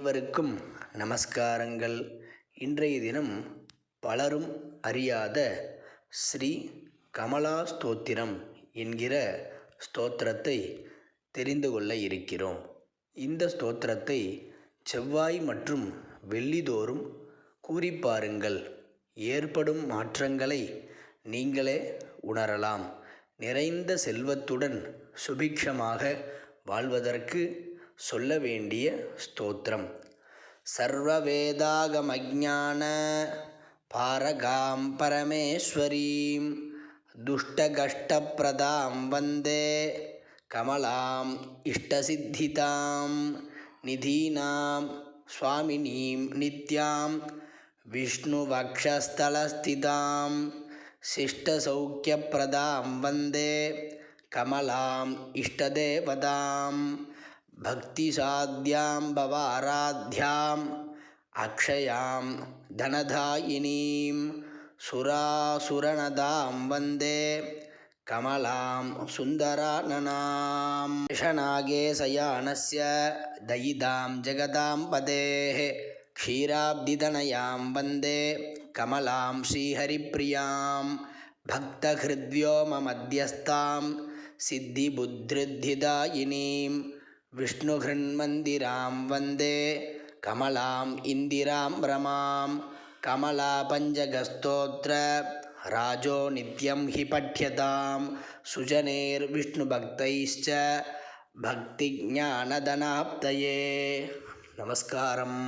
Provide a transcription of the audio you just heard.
அனைவருக்கும் நமஸ்காரங்கள். இன்றைய தினம் பலரும் அறியாத ஸ்ரீ கமலா ஸ்தோத்திரம் என்கிற ஸ்தோத்திரத்தை தெரிந்து கொள்ள இருக்கிறோம். இந்த ஸ்தோத்திரத்தை செவ்வாய் மற்றும் வெள்ளிதோறும் கூறி பாருங்கள் ஏற்படும் மாற்றங்களை நீங்களே உணரலாம். நிறைந்த செல்வத்துடன் சுபிக்ஷமாக வாழ்வதற்கு சொல்ல வேண்டிய ஸ்தோத்திரம். சர்வவேதாகமஜான பாரகாம் பரமேஸ்வரீம் துஷ்டகஷ்டப்பிரதாம் வந்தே கமலாம் இஷ்டசித்திதாம் நிதீனாம் சுவாமினீம் நித்யாம் விஷ்ணுவக்ஷஸ்தலஸ்திதாம் சிஷ்டசௌக்கியப்பிரதாம் வந்தே கமலாம் இஷ்டதேவதாம். பக்திசாத்தியாம் பவ ஆராத்தியாம் அக்ஷயாம் தனதாயினீம் சுராசுரனதாம் வந்தே கமலாம் சுந்தரானனாம் விஷநாகேசயானஸ்ய தயிதாம் ஜெகதாம் பதேஹே க்ஷீராப்திதனயாம் வந்தே கமலாம் ஸ்ரீஹரிப்பிரியாம் பக்தஹிருத்யோமமத்தியஸ்தாம் சித்திபுத்ருத்திதாயினீம் विष्णुहृन्मन्दिरां वन्दे कमलाम् इन्दिरां रमां कमलापञ्चगस्तोत्र राजो नित्यं हि पठ्यतां सुजनेर्विष्णुभक्तैश्च भक्तिज्ञानधनाप्तये नमस्कारम्